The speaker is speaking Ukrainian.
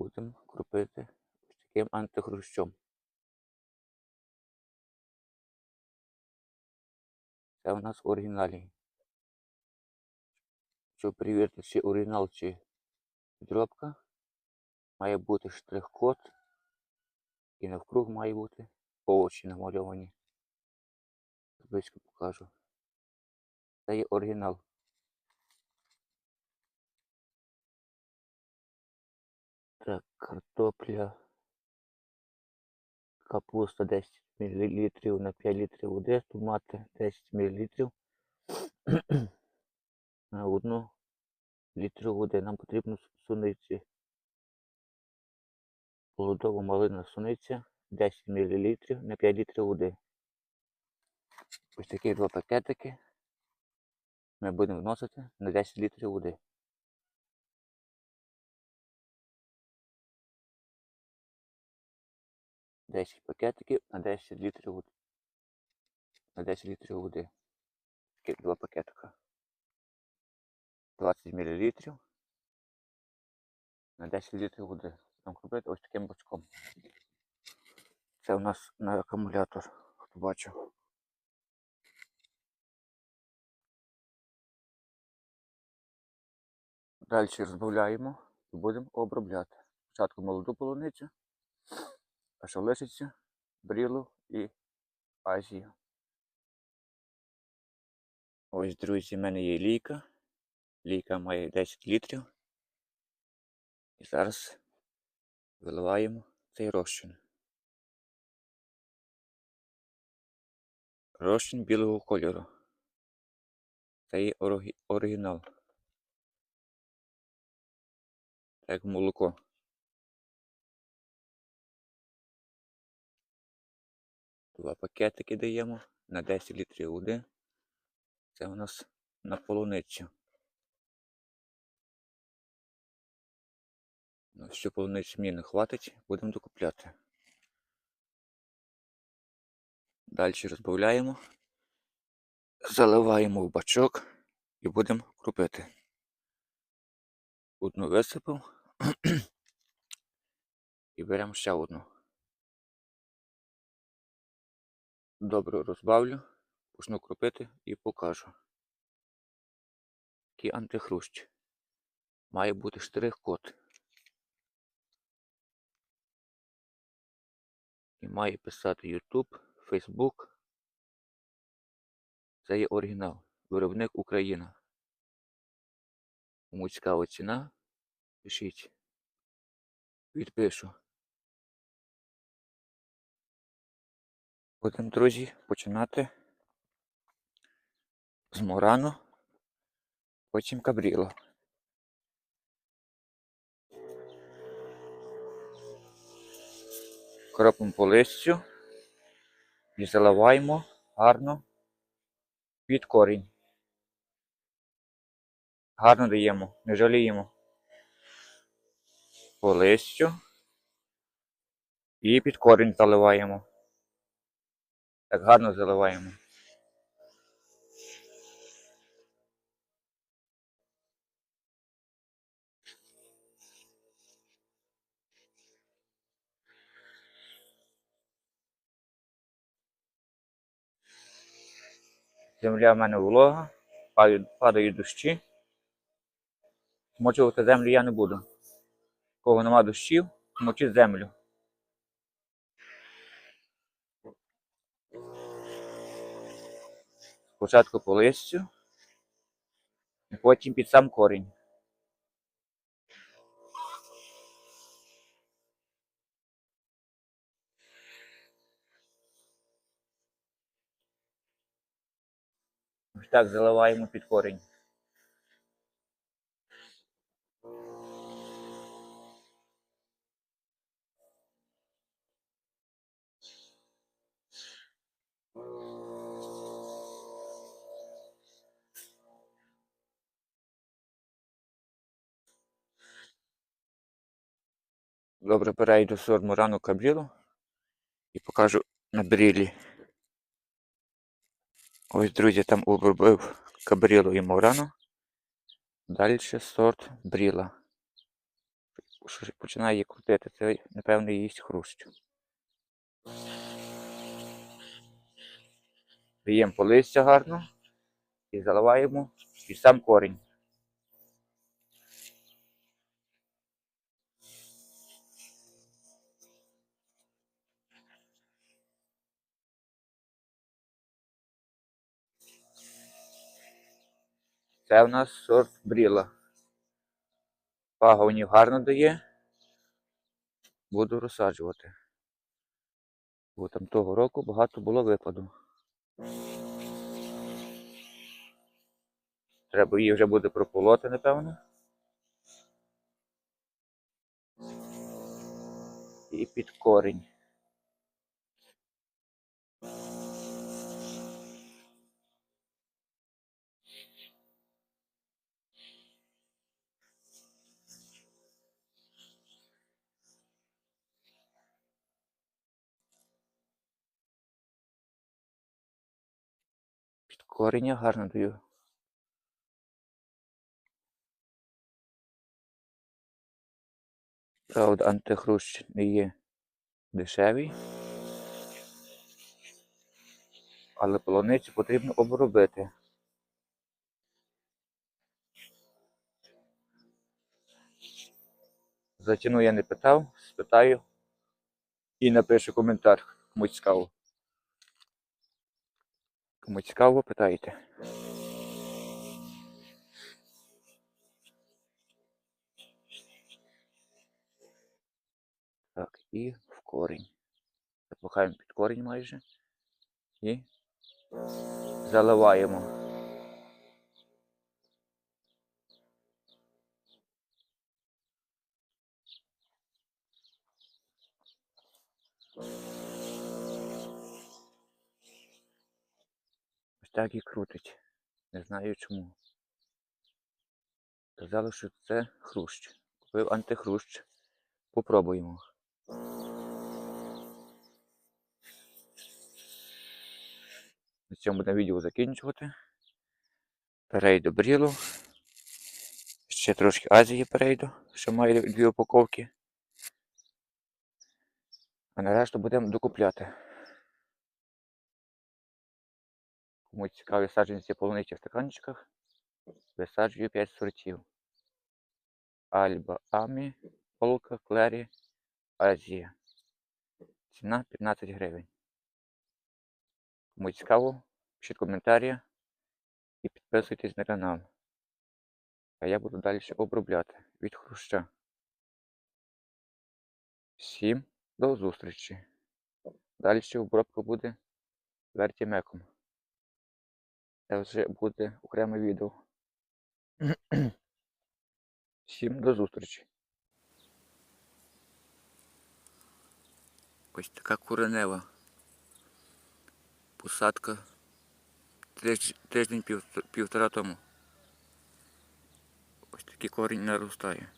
будемо кропити ось таким антихрущом. Це у нас в оригіналі. Щоб перевірити, чи оригінал, чи підробка, має бути штрих-код і навкруг має бути овочі намальовані. Близько покажу. Це є оригінал. Так, картопля. Капуста 10 мл на 5 літрів води, томати 10 мл на 1 літру води. Нам потрібно суниці. Плодова малина суниця 10 мл на 5 літрів води. Ось такі два пакетики ми будемо вносити на 10 літрів води. Десять пакетиків на 10 літрів води. На 10 літрів води. Такі два пакетика. 20 мл на 10 літрів води. Там купити ось таким бочком. Це у нас на акумулятор, хто бачив. Далі розбавляємо і будемо обробляти. Спочатку молоду полуницю, лишиться брілу і азію. Ось, друзі, в мене є лійка. Лійка має 10 літрів. І зараз виливаємо цей розчин. Розчин білого кольору. Це є оригінал. Так молоко. Два пакетики даємо на 10 літрів води. Це у нас на полуницю. На всю полуницю мені не хватить, будемо докупляти. Далі розбавляємо, заливаємо в бачок і будемо крупити. Одну висипав і беремо ще одну. Добре розбавлю, почну крупити і покажу. Такий антихрущ. Має бути штрих-код. І має писати YouTube, Facebook. Це є оригінал. Виробник Україна. Кому цікава ціна, пишіть. Відпишу. Будемо, друзі, починати з Морану, потім Кабріло. Кропимо по листю і заливаємо гарно під корінь. Гарно даємо, не жаліємо. По листю і під корінь заливаємо. Так гарно заливаємо. Земля в мене волога, падають, дощі. Змочувати землю я не буду. Кого нема дощів, мочіть землю. Спочатку по листю, і потім під сам корінь. Ось так заливаємо під корінь. Добре, перейду з рану кабрілу і покажу на брілі. Ось, друзі, там обробив кабрілу і морану. Далі сорт бріла. починає її крутити, це, напевно, їсть хрущ. Б'ємо по листя гарно і заливаємо і сам корінь. Це в нас сорт бріла. Пагонів гарно дає. Буду розсаджувати. Бо там того року багато було випаду. Треба її вже буде прополоти, напевно. І під корінь. Корінь гарно даю. Правда, антихрущ не є дешевий. Але полуницю потрібно обробити. За ціну я не питав, спитаю і напишу коментар, кому цікаво. Кому цікаво, питайте. Так, і в корінь. Запихаємо під корінь майже. І заливаємо. Ось так і крутить. Не знаю чому. Казали, що це хрущ. Купив антихрущ. Попробуємо. На цьому будемо відео закінчувати. Перейду брілу. Ще трошки Азії перейду, що має дві упаковки. А на решту будемо докупляти. Кому цікаві саджанці полуниці в стаканчиках, висаджую 5 сортів. Альба Амі, Полка, Клері, Азія. Ціна 15 гривень. Кому цікаво, пишіть коментарі і підписуйтесь на канал. А я буду далі обробляти від хруща. Всім до зустрічі. Далі обробка буде вертімеком. Це вже буде окреме відео. Всім до зустрічі. Ось така куренева. Посадка тиждень-півтора тому. Ось такий корінь наростає.